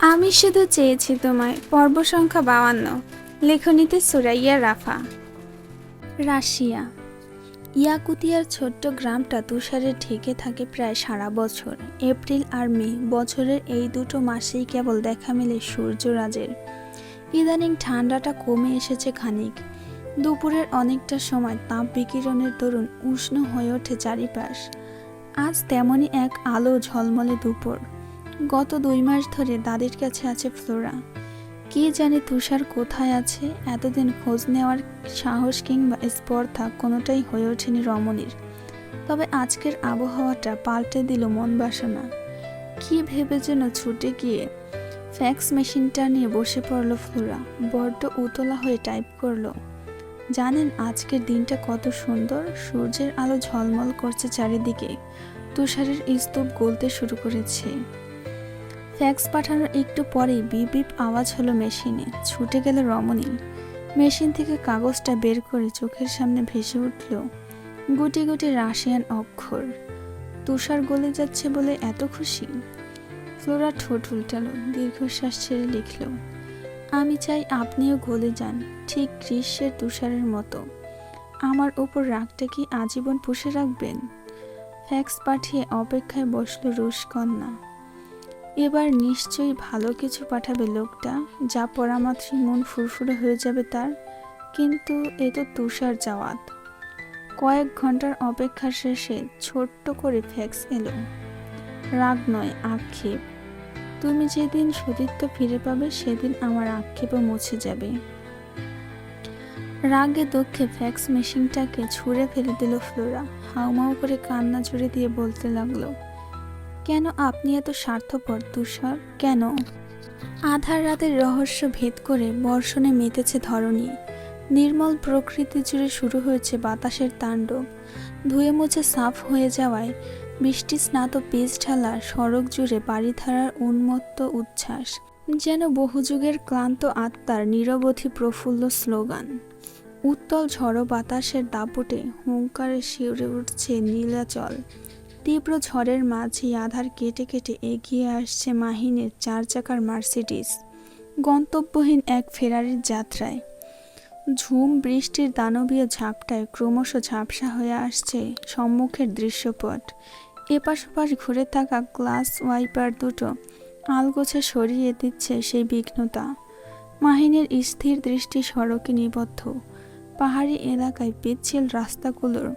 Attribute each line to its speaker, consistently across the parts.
Speaker 1: আমি শুধু চেয়েছি তোমায় পর্ব সংখ্যা বাউান্ন লেখনীতে সুরাইয়া রাফা। রাশিয়া, ইয়াকুতিয়ার ছোট্ট গ্রামটা তুষারে ঢেকে থাকে প্রায় সারা বছর। এপ্রিল আর মে বছরের এই দুটো মাসেই কেবল দেখা মেলে সূর্যরাজের। ইদানিং ঠান্ডাটা কমে এসেছে খানিক। দুপুরের অনেকটা সময় তাপ বিকিরণের দরুন উষ্ণ হয়ে ওঠে চারিপাশ। আজ তেমনই এক আলো ঝলমলে দুপুর। গত দুই মাস ধরে দাদির কাছে আছে ফ্লোরা। কে জানে তুষার কোথায় আছে, এতদিন খোঁজ নেওয়ার সাহস কিংবা স্পর্ধা কোনোটাই হয়ে ওঠেনি রমণীর। তবে আজকের আবহাওয়াটা পাল্টে দিল মন বাসনা। কি ভেবে যেন ছুটে গিয়ে ফ্যাক্স মেশিনটা নিয়ে বসে পড়ল ফ্লোরা, বড্ড উতলা হয়ে টাইপ করল। জানেন আজকের দিনটা কত সুন্দর, সূর্যের আলো ঝলমল করছে চারিদিকে। তুষারের স্তূপ গলতে শুরু করেছে। ফ্যাক্স পাঠানোর একটু পরেই বিপ বিপ আওয়াজ হলো মেশিনে। ছুটে গেল রমণী। মেশিন থেকে কাগজটা বের করে চোখের সামনে ভেসে উঠল গুটি গুটি রাশিয়ান অক্ষর। তুষার গলে যাচ্ছে বলে এত খুশি? ফ্লোরা ঠোঁট উল্টালো, দীর্ঘশ্বাস ছেড়ে লিখল, আমি চাই আপনিও গলে যান, ঠিক গ্রীষ্মের তুষারের মতো। আমার ওপর রাগটা কি আজীবন পুষে রাখবেন? ফ্যাক্স পাঠিয়ে অপেক্ষায় বসল রুশ কন্যা। এবার নিশ্চয়ই ভালো কিছু পাঠাবে লোকটা, যা পরামাত্রই মন ফুরফুরে হয়ে যাবে তার। কিন্তু এ তো তুষার জাওয়াত। কয়েক ঘণ্টার অপেক্ষা শেষে ছোট্ট করে ফ্যাক্স এলো। রাগ নয়, আক্ষেপ। তুমি যেদিন সতীত্ব ফিরে পাবে, সেদিন আমার আক্ষেপও মুছে যাবে। রাগে দক্ষে ফ্যাক্স মেশিনটাকে ছুঁড়ে ফেলে দিল ফ্লোরা। হাউমাউ করে কান্না জুড়ে দিয়ে বলতে লাগল কেন আপনি এত স্বার্থপর, তুষার? কেন? আধার রাতের রহস্য ভেদ করে বর্ষণে মেতেছে ধরণী। নির্মল প্রকৃতি জুড়ে শুরু হয়েছে বাতাসের তাণ্ডব। ধুয়ে মুছে সাফ হয়ে যাওয়ায় বৃষ্টি স্নাত পিচ ঢালা সড়ক জুড়ে বাড়িধারার উন্মত্ত উচ্ছ্বাস, যেন বহুযুগের ক্লান্ত আত্মার নিরবধি প্রফুল্ল স্লোগান। উত্তল ঝড়ো বাতাসের দাপটে হুঙ্কারে শিউরে উঠছে নীলাচল। তীব্র ঝড়ের মাঝে আধার কেটে কেটে এগিয়ে আসছে মাহিনের চার চাকার মার্সিডিস, গন্তব্যহীন এক ফেরারির যাত্রায়। ঝুম বৃষ্টির দানবীয় ঝাপটায় ক্রমশ ঝাপসা হয়ে আসছে সম্মুখের দৃশ্যপট। এপাশ ওপাশ ঘুরে থাকা গ্লাস ওয়াইপার দুটো আলগোছে সরিয়ে দিচ্ছে সেই বিঘ্নতা। মাহিনের স্থির দৃষ্টি সড়কে নিবদ্ধ। পাহাড়ি এলাকায় পিচ্ছিল রাস্তাগুলোর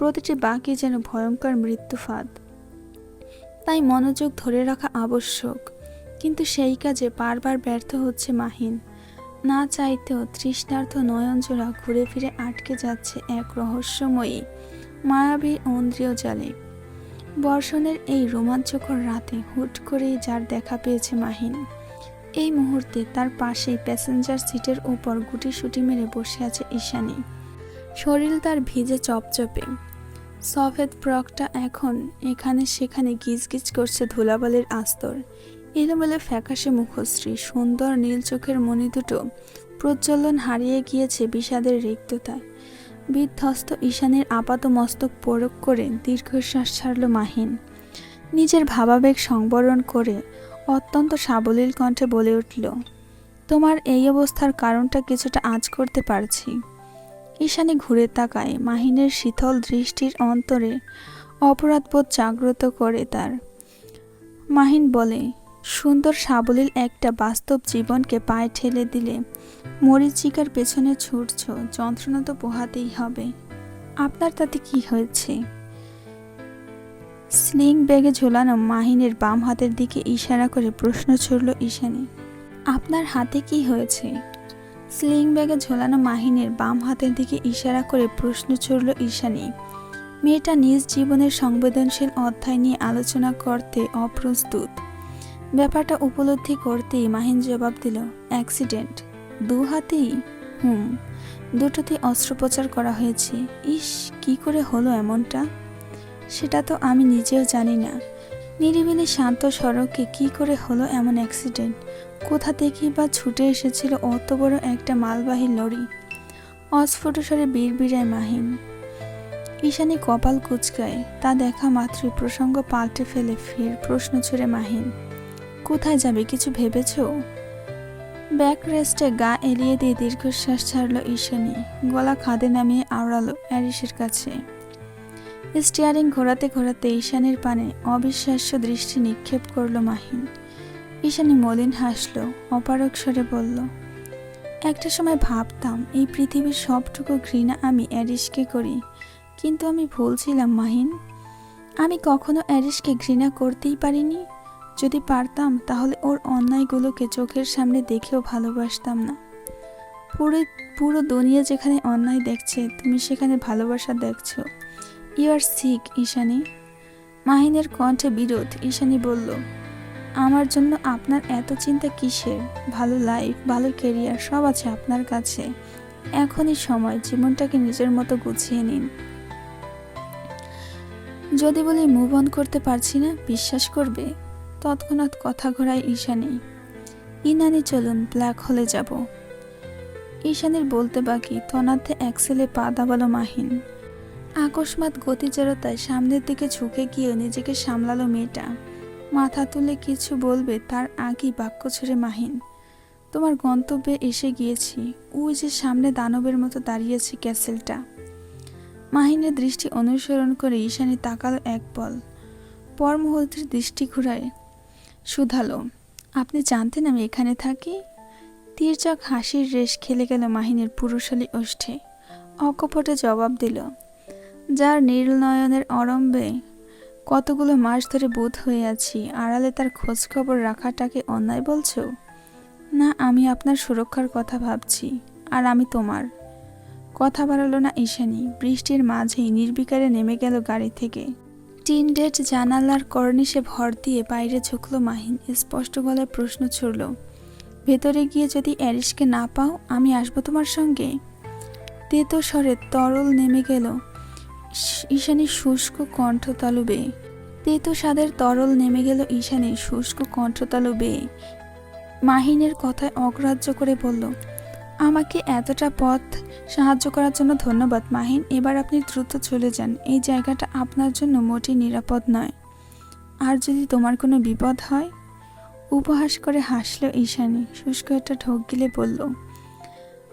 Speaker 1: প্রতিটি বাকি যেন ভয়ঙ্কর মৃত্যুফাদ তাই মনোযোগ ধরে রাখা আবশ্যক। কিন্তু সেই কাজে বারবার ব্যর্থ হচ্ছে মাহিন। না চাইতেও তৃষ্ণার্থ নয়নজোড়া ঘুরে ফিরে আটকে যাচ্ছে এক রহস্যময়ী, মায়াবী ঐন্দ্রিয় জালে। বর্ষণের এই রোমাঞ্চকর রাতে হুট করেই যার দেখা পেয়েছে মাহিন। এই মুহূর্তে তার পাশেই প্যাসেঞ্জার সিটের উপর গুটিসুটি মেরে বসে আছে ঈশানী। শরীর তার ভিজে চপচপে। সফেদ ফ্রকটা এখন এখানে সেখানে গিজগিজ করছে ধুলাবালির আস্তর। এলোমেলো ফ্যাকাশে মুখশ্রী, সুন্দর নীল চোখের মণি দুটো প্রজ্বলন হারিয়ে গিয়েছে বিষাদের রিক্ততায় বিধ্বস্ত ঈশানের আপাত মস্তক পরক করে দীর্ঘশ্বাস ছাড়ল মাহিন। নিজের ভাবাবেগ সংবরণ করে অত্যন্ত সাবলীল কণ্ঠে বলে উঠল, তোমার এই অবস্থার কারণটা কিছুটা আজ করতে পারছি। ঈশানী ঘুরে তাকায়। মাহিনের শীতল দৃষ্টির অন্তরে অপরাধবোধ জাগ্রত করে তার। মাহিন বলে, সুন্দর সাবলীল একটা বাস্তব জীবনকে পায়ে ঠেলে দিলে মরিচিকার পেছনে ছুটছ, যন্ত্রণা তো পোহাতেই হবে। আপনার তাতে কি হয়েছে? স্লিং ব্যাগে ঝোলানো মাহিনের বাম হাতের দিকে ইশারা করে প্রশ্ন ছুড়ল ঈশানী, আপনার হাতে কি হয়েছে? স্লিং ব্যাগে ঝোলানো মাহিনের বাম হাতের দিকে ইশারা করে প্রশ্ন ছুড়ল ঈশানী। মেয়েটা নিজ জীবনের সংবেদনশীল অধ্যায় নিয়ে আলোচনা করতে অপ্রস্তুত। ব্যাপারটা উপলব্ধি করতেই মাহিন জবাব দিল, অ্যাক্সিডেন্ট। দু হাতেই? হুম। দুটোতে অস্ত্রোপচার করা হয়েছে। ইস, কি করে হলো এমনটা? সেটা তো আমি নিজেও জানি না। নিরিবিলি শান্ত সড়কে কি করে হলো এমন অ্যাক্সিডেন্ট? কোথা থেকেই বা ছুটে এসেছিল অত বড় একটা মালবাহী লরি? অস্ফুট স্বরে বিড়বিড়ায় মাহিন ঈশানী কপাল কুচকায়, তা দেখা মাত্র প্রসঙ্গ পাল্টে ফেলে ফের প্রশ্ন ছুড়ে মাহিন কোথায় যাবে, কিছু ভেবেছ? ব্যাক রেস্টে গা এলিয়ে দিয়ে দীর্ঘশ্বাস ছাড়ল ঈশানী, গলা খাদে নামিয়ে আওড়ালো অ্যারিসের কাছে। স্টিয়ারিং ঘোরাতে ঘোরাতে ঈশানের পানে অবিশ্বাস্য দৃষ্টি নিক্ষেপ করল মাহিন ঈশানী মলিন হাসল অপারক স্বরে বলল, একটা সময় ভাবতাম এই পৃথিবীর সবটুকু ঘৃণা আমি অ্যারিসকে করি, কিন্তু আমি ভুল ছিলাম মাহিন। আমি কখনো অ্যারিসকে ঘৃণা করতেই পারিনি। যদি পারতাম, তাহলে ওর অন্যায়গুলোকে চোখের সামনে দেখেও ভালোবাসতাম না। পুরো পুরো দুনিয়া যেখানে অন্যায় দেখছে, তুমি সেখানে ভালোবাসা দেখছ। You are sick Ishani. মাহিনের কণ্ঠে বিরোধ, ঈশানী বলল আমার জন্য আপনার এত চিন্তা কিসের? ভালো লাইফ ভালো কেরিয়ার সব আছে আপনার কাছে। এখনই সময়, জীবনটাকে নিজের মতো গুছিয়ে নিন। যদি বলি মুভ অন করতে পারছি না, বিশ্বাস করবে? তৎক্ষণাৎ কথা ঘোরায় ঈশানী। ইনানি, চলুন ব্ল্যাক হলে যাব। ঈশানীর বলতে বাকি, তনাতে অ্যাক্সেলে পা দাবালো মাহিন। আকস্মাৎ গতিজড়তায় সামনের দিকে ঝুঁকে গিয়ে নিজেকে সামলালো মেয়েটা। মাথা তুলে কিছু বলবে তার আগেই বাক্য ছেড়ে মাহিন। তোমার গন্তব্যে এসে গিয়েছি। ওই যে সামনে দানবের মতো দাঁড়িয়েছে ক্যাসেলটা। মাহিনের দৃষ্টি অনুসরণ করে ঈশানী তাকালো এক পল পর মুহূর্তের দৃষ্টি ঘুরায়। শুধালো, আপনি জানতেন আমি এখানে থাকি? তীর্যক হাসির রেশ খেলে গেল মাহিনের পুরুষালী ওষ্ঠে। অকপটে জবাব দিল, যার নীলনয়নের অরম্ভে কতগুলো মাস ধরে বোধ হয়ে আছি, আড়ালে তার খোঁজ খবর রাখাটাকে অন্যায় বলছো? না, আমি আপনার সুরক্ষার কথা ভাবছি, আর আমি তোমার। কথা বাড়ালো না ঈশানী, বৃষ্টির মাঝেই নির্বিকারে নেমে গেল গাড়ি থেকে। টিন ডেট জানালার কর্নিশে ভর দিয়ে বাইরে ঝুঁকলো মাহিন, স্পষ্ট গলায় প্রশ্ন ছুড়ল, ভেতরে গিয়ে যদি অ্যারিসকে না পাও, আমি আসব তোমার সঙ্গে? তেতো স্বরে তরল নেমে গেল ঈশানীর শুষ্ক কণ্ঠতালু বেয়ে। তেতো স্বাদের তরল নেমে গেল ঈশানীর শুষ্ক কণ্ঠতালু বেয়ে। মাহিনের কথায় অগ্রাহ্য করে বলল, আমাকে এতটা পথ সাহায্য করার জন্য ধন্যবাদ, মাহিন। এবার আপনি দ্রুত চলে যান। এই জায়গাটা আপনার জন্য মোটেই নিরাপদ নয়। আর যদি তোমার কোনো বিপদ হয়? উপহাস করে হাসল ঈশানী। শুষ্ক একটা ঢোক গিলে বলল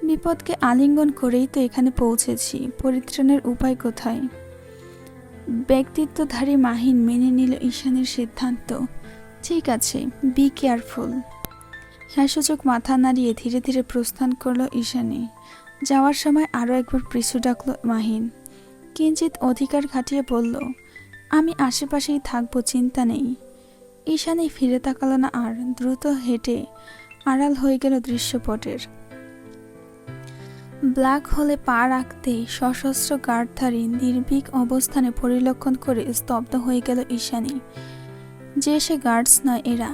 Speaker 1: বিপদকে আলিঙ্গন করেই তো এখানে পৌঁছেছি। পরিত্রাণের উপায় কোথায়? ব্যক্তিত্বধারী মাহিন মেনে নিল ঈশানের সিদ্ধান্ত। ঠিক আছে বি কেয়ারফুল হ্যাসূচক মাথা নাড়িয়ে ধীরে ধীরে প্রস্থান করল ঈশানী। যাওয়ার সময় আরও একবার পিছু ডাকল মাহিন। কিঞ্চিত অধিকার খাটিয়ে বলল, আমি আশেপাশেই থাকব, চিন্তা নেই। ঈশানী ফিরে তাকালো না আর দ্রুত হেঁটে আড়াল হয়ে গেল দৃশ্যপটের। ব্ল্যাক হলে পা রাখতেই সশস্ত্র গার্ডধারী নির্ভীক অবস্থানে পরিলক্ষণ করে স্তব্ধ হয়ে গেল ঈশানী। যে সে গার্ডস নয় এরা।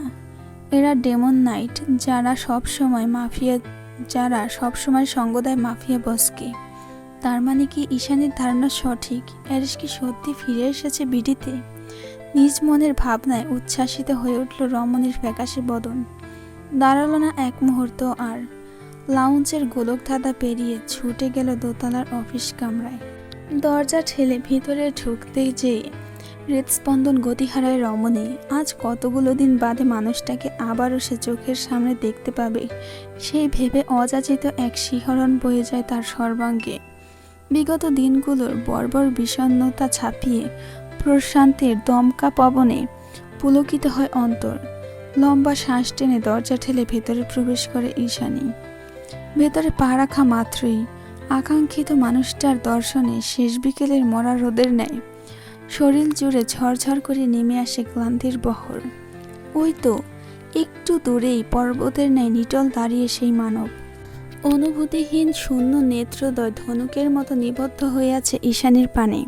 Speaker 1: এরা ডেমন নাইট, যারা সব সময় মাফিয়া, যারা সব সময় সঙ্গ দেয় মাফিয়া বসকে। তার মানে কি ঈশানীর ধারণা সঠিক? অ্যারিস কি সত্যি ফিরে এসেছে বিডিতে? নিজ মনের ভাবনায় উচ্ছ্বাসিত হয়ে উঠল রমণীর ফ্যাকাশে বদন। দাঁড়াল না এক মুহূর্ত আর। লাউঞ্জের গোলক ধাঁধা পেরিয়ে ছুটে গেল দোতলার অফিস কামরায়। দরজা ঠেলে ভিতরে ঢুকতে যেয়ে হৃদস্পন্দন গতি হারায় রমণী, আজ কতগুলো দিন বাদে মানুষটাকে আবারও সে চোখের সামনে দেখতে পাবে। সেই ভেবে অযাচিত এক শিহরণ বয়ে যায় তার সর্বাঙ্গে। বিগত দিনগুলোর বর্বর বিষণ্নতা ছাপিয়ে প্রশান্তির দমকা পবনে পুলকিত হয় অন্তর। লম্বা শ্বাস টেনে দরজা ঠেলে ভেতরে প্রবেশ করে ঈশানী। ভেতরে পা রাখা মাত্রই আকাঙ্ক্ষিত মানুষটার দর্শনে শেষ বিকেলের মরা রোদের ন্যায় শরীর জুড়ে ঝরঝর করে নেমে আসে ক্লান্তির বহর। ওই তো একটু দূরেই পর্বতের ন্যায় নিটল দাঁড়িয়ে সেই মানব। অনুভূতিহীন শূন্য নেত্রদয় ধনুকের মতো নিবদ্ধ হয়ে আছে ঈশানীর পানে।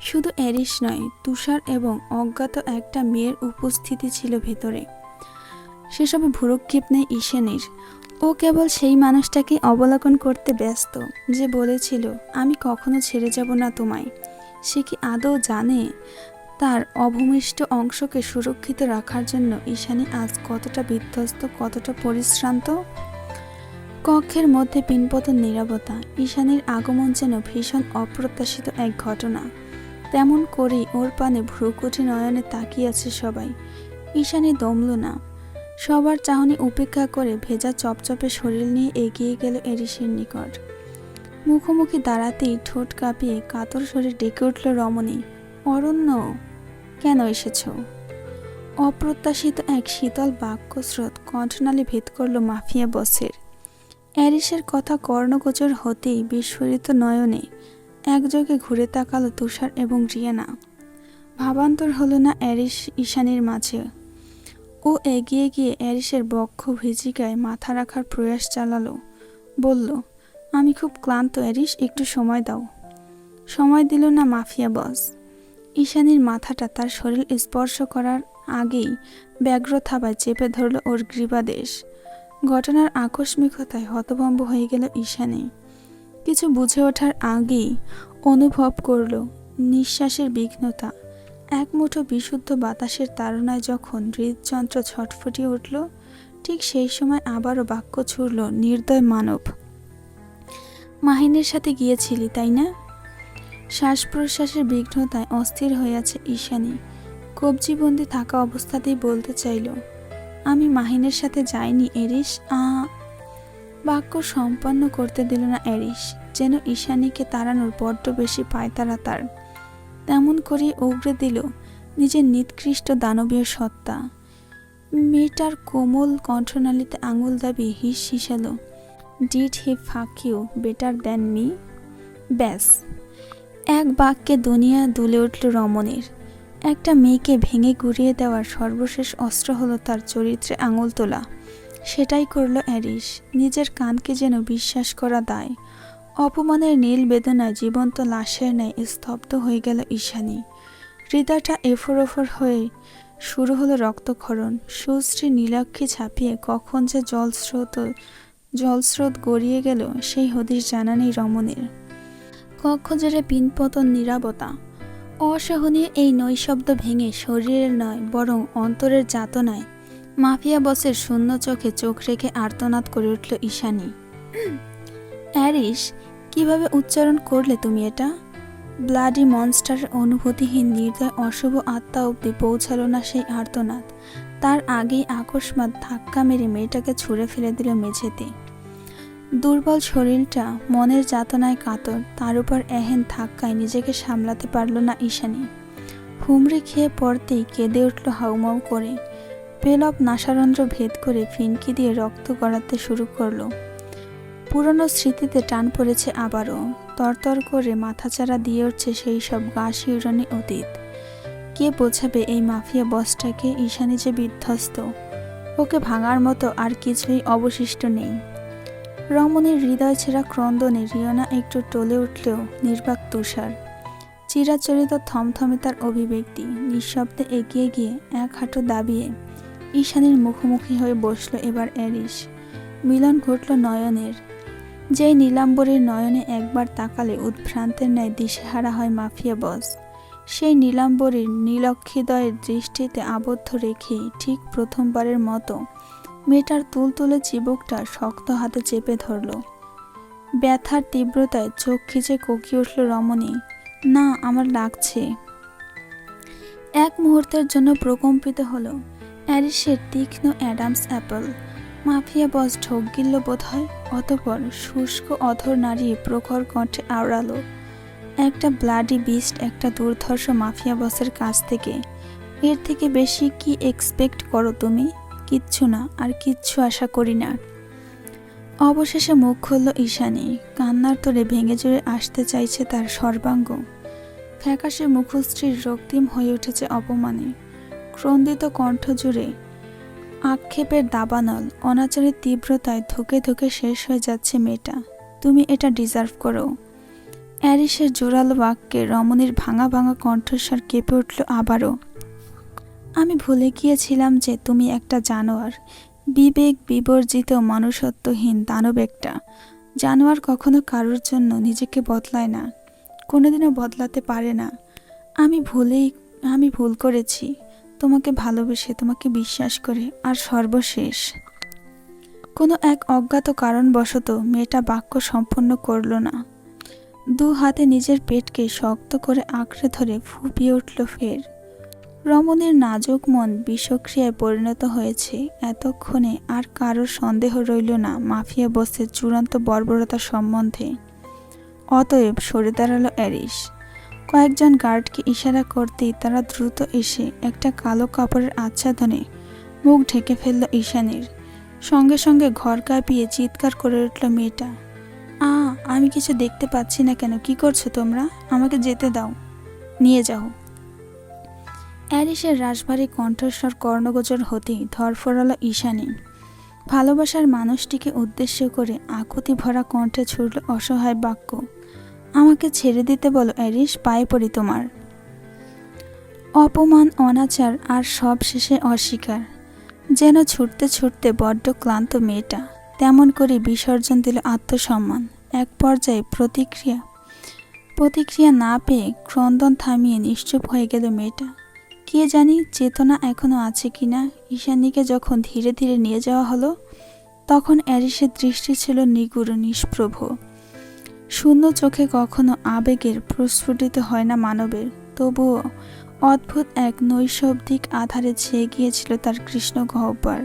Speaker 1: শুধু অ্যারিস নয়, তুষার এবং অজ্ঞাত একটা মেয়ের উপস্থিতি ছিল ভেতরে। সেসবে ভুরক্ষেপ নেই ঈশানীর। ও কেবল সেই মানুষটাকে অবলোকন করতে ব্যস্ত যে বলেছিল, আমি কখনো ছেড়ে যাব না তোমায়। সে কি আদৌ জানে তার অভূমিষ্ঠ অংশকে সুরক্ষিত রাখার জন্য ঈশানী আজ কতটা বিধ্বস্ত, কতটা পরিশ্রান্ত? কক্ষের মধ্যে পিনপতন নীরবতা, ঈশানীর আগমন যেন ভীষণ অপ্রত্যাশিত এক ঘটনা। তেমন করেই ওর পানে ভ্রুকুটি নয়নে তাকিয়ে আছে সবাই। ঈশানী দমল না। সবার চাহনি উপেক্ষা করে ভেজা চপচপে শরীর নিয়ে এগিয়ে গেল এরিসের নিকট। মুখোমুখি দাঁড়াতেই ঠোঁট কাঁপিয়ে কাতর শরীর ডেকে উঠল রমণী, অরণ্য, কেন এসেছ? অপ্রত্যাশিত এক শীতল বাক্যস্রোত কণ্ঠনালী ভেদ করল মাফিয়া বসের। অ্যারিসের কথা কর্ণগোচর হতেই বিস্ফোরিত নয়নে একযোগে ঘুরে তাকালো তুষার এবং রিয়ানা। ভাবান্তর হলো না অ্যারিস ঈশানীর মাঝে। ও এগিয়ে গিয়ে অ্যারিসের বক্ষ ভিজিকায় মাথা রাখার প্রয়াস চালালো। বলল, আমি খুব ক্লান্ত, অ্যারিস, একটু সময় দাও। সময় দিল না মাফিয়া বস। ঈশানীর মাথাটা তার শরীর স্পর্শ করার আগেই ব্যগ্র থাবায় চেপে ধরল ওর গ্রীবাদেশ। ঘটনার আকস্মিকতায় হতভম্ব হয়ে গেল ঈশানী। কিছু বুঝে ওঠার আগেই অনুভব করল নিঃশ্বাসের বিঘ্নতা। এক মুঠো বিশুদ্ধ বাতাসের তাড়নায় যখন হৃদযন্ত্র ছটফটিয়ে উঠল, ঠিক সেই সময় আবারও বাক্য ছুড়ল নির্দয় মানব। মাহিনের সাথে গিয়েছিলি, তাই না? শ্বাস প্রশ্বাসের বিঘ্নতায় অস্থির হয়ে আছে ঈশানী কবজিবন্দি থাকা অবস্থাতেই বলতে চাইল, আমি মাহিনের সাথে যাইনি এরিস আ বাক্য সম্পন্ন করতে দিল না এরিস যেন ঈশানীকে তাড়ানোর বড্ড বেশি পায়তারা তার। তেমন করে উগড়ে দিল নিজের নিকৃষ্ট দানবীয় সত্তা। মেয়েটার কোমল কণ্ঠনালীতে আঙুল দাবি হিস হিসালো, did he fuck you, better than me? ব্যাস, এক বাক্যে দুনিয়া দুলে উঠল রমণীর। একটা মেয়েকে ভেঙে গুড়িয়ে দেওয়ার সর্বশেষ অস্ত্র হলো তার চরিত্রে আঙুল তোলা। সেটাই করল অ্যারিস নিজের কানকে যেন বিশ্বাস করা দায়। অপমানের নীল বেদনায় জীবন্ত লাশের ন্যায় স্তব্ধ হয়ে গেল ঈশানী। হৃদয়টা এফর ওফর হয়ে শুরু হলো রক্তক্ষরণ। সুশ্রী নীলাক্ষী ছাপিয়ে কখন যে জলস্রোত জলস্রোত গড়িয়ে গেল সেই হদিশ জানা নেই রমণীর। কক্ষ জুড়ে পিনপতন নিরাপতা অসহনীয় এই নৈশব্দ ভেঙে শরীরের নয়, বরং অন্তরের যাতনায় মাফিয়া বসের শূন্য চোখে চোখ রেখে আর্তনাদ করে উঠল ঈশানী। অ্যারিস কীভাবে উচ্চারণ করলে তুমি এটা? ব্লাডি মনস্টার অনুভূতিহীন নির্দয় অশুভ আত্মা অবধি পৌঁছালো না সেই আর্তনাদ। তার আগেই আকস্মাত ধাক্কা মেরে মেয়েটাকে ছুঁড়ে ফেলে দিল মেঝেতে। দুর্বল শরীরটা মনের যাতনায় কাতর, তার উপর এহেন ধাক্কায় নিজেকে সামলাতে পারল না ঈশানী। হুমড়ি খেয়ে পড়তেই কেঁদে উঠল হাউমাউ করে। পেলব নাসারন্ধ্র ভেদ করে ফিনকি দিয়ে রক্ত গড়াতে শুরু করল। পুরনো স্মৃতিতে টান পড়েছে আবারও। তরতর করে মাথাচাড়া দিয়ে উঠছে সেই সব গা শিউরানি অতীত। কে বোঝাবে এই মাফিয়া বসটাকে? ঈশানি যে বিধ্বস্ত। ওকে ভাঙার মতো আর কিছুই অবশিষ্ট নেই। রমণীর হৃদয় ছেঁড়া ক্রন্দনে রিয়না একটু টলে উঠলেও নির্বাক তুষার। চিরাচরিত থমথমে তার অভিব্যক্তি, নিঃশব্দে এগিয়ে গিয়ে এক হাঁটু দাবিয়ে ঈশানীর মুখোমুখি হয়ে বসল এবার অ্যারিস মিলন ঘটল নয়নের। যেই নীলাম্বরীর নয়নে একবার তাকালে উদ্ভ্রান্তের ন্যায় দিশেহারা হয় মাফিয়া বস। সেই নীলাম্বরীর নীলক্ষিদয়ের দৃষ্টিতে আবদ্ধ রেখেই ঠিক প্রথমবারের মতো মেয়েটার তুলতুলে চিবুকটা শক্ত হাতে চেপে ধরল। ব্যথার তীব্রতায় চোখ খিচে কোকিয়ে উঠল, রমণী, না, আমার লাগছে। এক মুহূর্তের জন্য প্রকম্পিত হলো অ্যারিসের তীক্ষ্ণ অ্যাডামস অ্যাপল। মাফিয়া বস ঢোক গিলল বোধ হয় অতপর শুষ্ক অধর নাড়িয়ে প্রখর কণ্ঠে আওড়ালো, একটা ব্লাডি বিস্ট একটা দুর্ধর্ষ মাফিয়া বসের কাছ থেকে। এর থেকে বেশি কি এক্সপেক্ট করো তুমি? কিচ্ছু না, আর কিচ্ছু আশা করি না। অবশেষে মুখ খুলল ঈশানি, কান্নার তোরে ভেঙে জুড়ে আসতে চাইছে তার সর্বাঙ্গ। ফ্যাকাশে মুখশ্রীর রক্তিম হয়ে উঠেছে অপমানে। ক্রন্দিত কণ্ঠ জুড়ে আক্ষেপের দাবানল, অনাচারের তীব্রতায় ধুকে ধুকে শেষ হয়ে যাচ্ছে মেয়েটা। তুমি এটা ডিজার্ভ করো। অ্যারিসের জোরালো বাক্যে রমণীর ভাঙা ভাঙা কণ্ঠস্বর কেঁপে উঠল আবারও। আমি ভুলে গিয়েছিলাম যে তুমি একটা জানোয়ার। বিবেক বিবর্জিত মানুষত্বহীন দানব একটা। জানোয়ার কখনো কারোর জন্য নিজেকে বদলায় না। কোনোদিনও বদলাতে পারে না। আমি ভুলেই, আমি ভুল করেছি। তোমাকে ভালোবেসে, তোমাকে বিশ্বাস করে, আর সর্বশেষ। কোনো এক অজ্ঞাত কারণবশত মেয়েটা বাক্য সম্পন্ন করল না। দু হাতে নিজের পেটকে শক্ত করে আঁকড়ে ধরে ফুপিয়ে উঠল ফের। রমণীর নাজুক মন বিষক্রিয়ায় পরিণত হয়েছে। এতক্ষণে আর কারোর সন্দেহ রইল না মাফিয়া বসের চূড়ান্ত বর্বরতা সম্বন্ধে। অতএব সরে দাঁড়াল অ্যারিস কয়েকজন গার্ডকে ইশারা করতেই তারা দ্রুত এসে একটা কালো কাপড়ের আচ্ছাদনে মুখ ঢেকে ফেলল ঈশানীর। সঙ্গে সঙ্গে ঘর কাঁপিয়ে চিৎকার করে উঠল মেয়েটা। আ, আমি কিছু দেখতে পাচ্ছি না কেন? কি করছ তোমরা? আমাকে যেতে দাও। নিয়ে যাও। অ্যারিসের রাশভারী কণ্ঠস্বর কর্ণগোচর হতেই ধরফরালো ঈশানী। ভালোবাসার মানুষটিকে উদ্দেশ্য করে আকুতি ভরা কণ্ঠে ছুড়ল অসহায় বাক্য। আমাকে ছেড়ে দিতে বলো অ্যারিস পায়ে পড়ি তোমার। অপমান, অনাচার আর সব শেষে অস্বীকার। যেন ছুটতে ছুটতে বড্ড ক্লান্ত মেয়েটা, তেমন করে বিসর্জন দিল আত্মসম্মান। এক পর্যায়ে প্রতিক্রিয়া প্রতিক্রিয়া না পেয়ে ক্রন্দন থামিয়ে নিশ্চুপ হয়ে গেল মেয়েটা। কে জানি চেতনা এখনও আছে কিনা, ঈশানীকে যখন ধীরে ধীরে নিয়ে যাওয়া হলো, তখন অ্যারিসের দৃষ্টি ছিল নিগুড়, নিষ্প্রভ। শূন্য চোখে কখনো আবেগের প্রস্ফুটিত হয় না মানবের। তবুও অদ্ভুত এক নৈশব্দিক আধারে ছেয়ে গিয়েছিল তার কৃষ্ণ গহ্বর।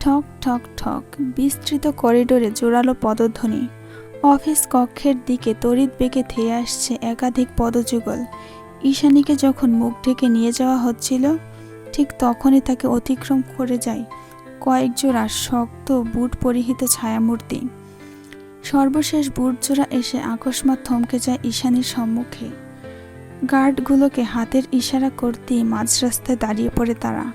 Speaker 1: ঠক ঠক ঠক, বিস্তৃত করিডোরে জোরালো পদধ্বনি। অফিস কক্ষের দিকে তড়িৎ বেগে ধেয়ে আসছে একাধিক পদযুগল। ঈশানীকে যখন মুখ ঢেকে নিয়ে যাওয়া হচ্ছিল, ঠিক তখনই তাকে অতিক্রম করে যায় কয়েক জোড়া শক্ত বুট পরিহিত ছায়ামূর্তি। সর্বশেষ বুট জোড়া এসে আকস্মাত থমকে যায় ঈশানীর সম্মুখে। গার্ডগুলোকে হাতের ইশারা করতেই মাঝ রাস্তায় দাঁড়িয়ে পড়ে তারা।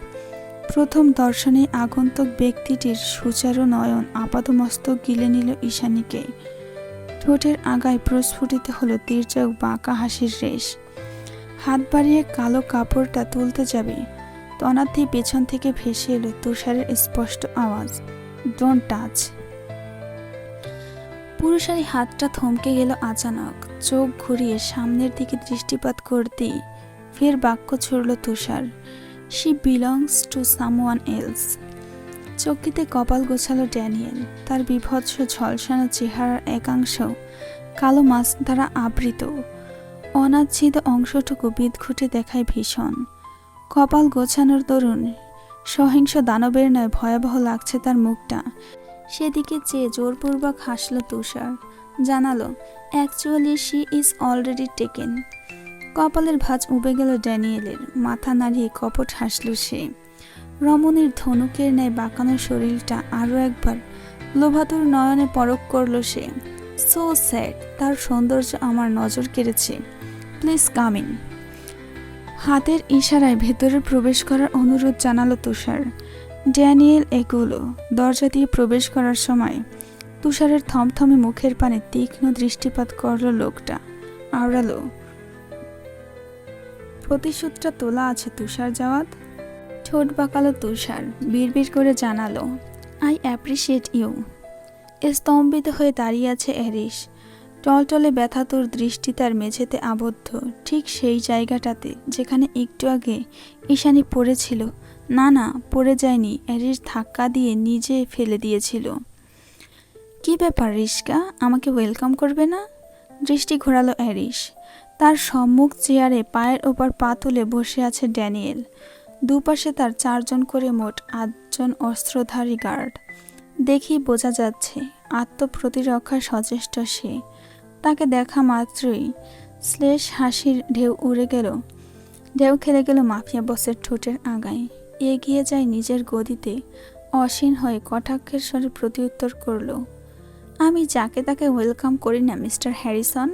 Speaker 1: প্রথম দর্শনে আগন্তুক ব্যক্তিটির সুচারু নয়ন আপাদমস্তক গিলে নিল ঈশানীকে। ঠোঁটের আগায় প্রস্ফুটিত হলো তীর্যক বাঁকা হাসির রেশ। হাত বাড়িয়ে কালো কাপড়টা তুলতে যাবে, তনাতেই পেছন থেকে ভেসে এলো তুষারের স্পষ্ট আওয়াজ। ডোন্ট টাচ পুরুষারি হাতটা থমকে গেল আচানক। চোখ ঘুরিয়ে সামনের দিকে দৃষ্টিপাত করতেই ফের বাক্য ছুড়ল Tushar. She belongs to someone else চকিতে কপাল গোছালো ড্যানিয়েল। তার বিভৎস ঝলসানো চেহারার একাংশ কালো মাছ দ্বারা আবৃত। অনাচ্ছিদ অংশটুকু বিদঘুটে দেখায় ভীষণ। কপাল গোছানোর দরুন সহিংস দানবের নয় ভয়াবহ লাগছে তার মুখটা। সেদিকে চেয়ে জোরপূর্বক হাসল তুষার। জানালো actually she is already taken কপালের ভাঁজ উবে গেল ড্যানিয়েলের, মাথা নাড়িয়ে কপট হাসল সে। রমণীর ধনুকের ন্যায় বাঁকানো শরীরটা আরও একবার লোভাতুর নয়নে পরক করল সে। সো স্যাড তার সৌন্দর্য আমার নজর কেড়েছে। প্লিজ কাম হাতের ইশারায় ভেতরে প্রবেশ করার অনুরোধ জানালো তুষার। ড্যানিয়েল এগুলো দরজা দিয়ে প্রবেশ করার সময় তুষারের থমথমে মুখের পানে তীক্ষ্ণ দৃষ্টিপাত করল লোকটা। আওড়ালো, প্রতিশোধটা তোলা আছে তুষার যাওয়াত ঠোঁট বাঁকালো তুষার, বিড়বিড় করে জানালো, আই অ্যাপ্রিসিয়েট ইউ। স্তম্ভিত হয়ে দাঁড়িয়ে আছে অ্যারিস টলটলে ব্যথাতুর দৃষ্টি তার মেঝেতে আবদ্ধ, ঠিক সেই জায়গাটাতে যেখানে একটু আগে ঈশানি পড়েছিল। না না, পড়ে যায়নি অ্যারিস ধাক্কা দিয়ে নিজে ফেলে দিয়েছিল। কি ব্যাপার রিস্কা আমাকে ওয়েলকাম করবে না? দৃষ্টি ঘোরালো অ্যারিস তার সম্মুখ চেয়ারে পায়ের ওপর পা তুলে বসে আছে ড্যানিয়েল। দুপাশে তার চারজন করে মোট আটজন অস্ত্রধারী গার্ড। দেখি বোঝা যাচ্ছে আত্মপ্রতিরক্ষায় সচেষ্ট সে। তাকে দেখা মাত্রই শ্লেষ হাসির ঢেউ উড়ে গেল। ঢেউ খেলে গেল মাফিয়া বসের ঠোঁটের আগায়। এগিয়ে যায় নিজের গদিতে, অসীন হয়ে কটাক্ষের স্বরে প্রতিউত্তর করল, আমি যাকে তাকে ওয়েলকাম করি না, মিস্টার হ্যারিসন?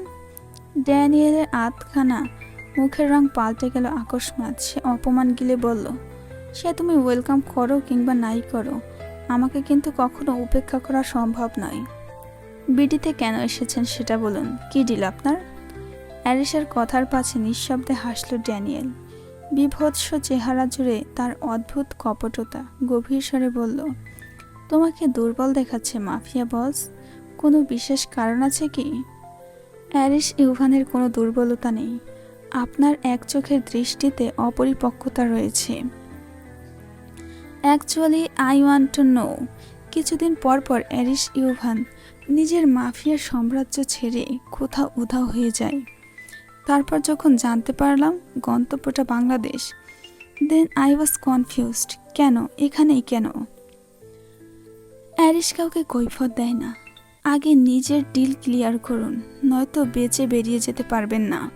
Speaker 1: ড্যানিয়েলের আতখানা মুখের রং পাল্টে গেল আকস্মাত সে অপমান গিলে বলল, সে তুমি ওয়েলকাম করো কিংবা নাই করো, আমাকে কিন্তু কখনো উপেক্ষা করা সম্ভব নয়। বিডিতে কেন এসেছেন সেটা বলুন, কি ডিল আপনার? অ্যারিসের কথার পাছে নিঃশব্দে হাসল ড্যানিয়েল। বিভৎস চেহারা জুড়ে তার অদ্ভুত কপটতা গভীর স্বরে বলল, তোমাকে দুর্বল দেখাচ্ছে মাফিয়া বস। কোনো বিশেষ কারণ আছে কি? অ্যারিস ইউভানের কোনো দুর্বলতা নেই। আপনার এক চোখের দৃষ্টিতে অপরিপক্কতা রয়েছে। Actually I want to know. কিছুদিন পর পর অ্যারিস ইউভান নিজের মাফিয়া সাম্রাজ্য ছেড়ে কোথাও উধাও হয়ে যায়। তারপর যখন জানতে পারলাম গন্তব্যটা Bangladesh then I was confused কেন? এখানেই কেন? অ্যারিস কাউকে কৈফত দেয় না। আগে নিজের ডিল ক্লিয়ার করুন, নয়তো বেঁচে বেরিয়ে যেতে পারবেন না।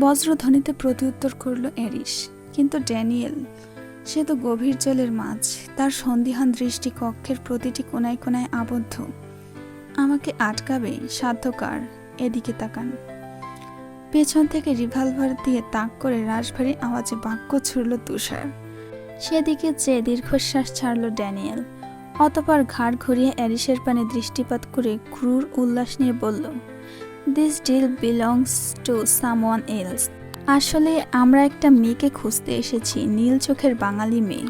Speaker 1: বজ্রধ্বনিতে প্রত্যুত্তর করল অ্যারিস কিন্তু ড্যানিয়েল, সে তো গভীর জলের মাছ, তার সন্দিহান দৃষ্টি কক্ষের প্রতিটি কোনায় কোনায় আবদ্ধ। আমাকে আটকাবে, সাধ্যকার, এদিকে তাকান। পেছন থেকে রিভলভার দিয়ে তাক করে রাশভারী আওয়াজে বাক্য ছুড়ল তুষার। সেদিকে চেয়ে দীর্ঘশ্বাস ছাড়ল ড্যানিয়েল, অতপর ঘাড় ঘুরিয়ে অ্যারিসের পানে দৃষ্টিপাত করে ক্রুর উল্লাস নিয়ে বলল this deal belongs to someone else আসলে আমরা একটা মেয়েকে খুঁজতে এসেছি, নীল চোখের বাঙালি মেয়ে।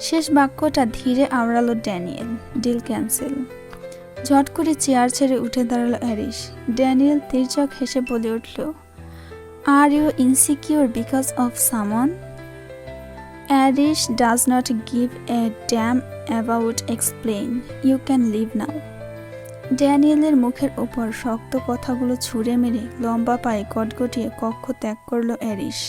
Speaker 1: শেষ বাক্যটা ধীরে আওড়ালো ড্যানিয়েল, ডিল ক্যান্সেল। ঝট করে চেয়ার ছেড়ে উঠে দাঁড়াল অ্যারিস ড্যানিয়েল তির্যক হেসে বলে উঠল are you insecure because of Simon Aris does not give a damn about explain you can leave now ড্যানিয়েলের মুখের ওপর শক্ত কথাগুলো ছুঁড়ে মেরে লম্বা পায়ে কটকটিয়ে কক্ষ ত্যাগ করল অ্যারিস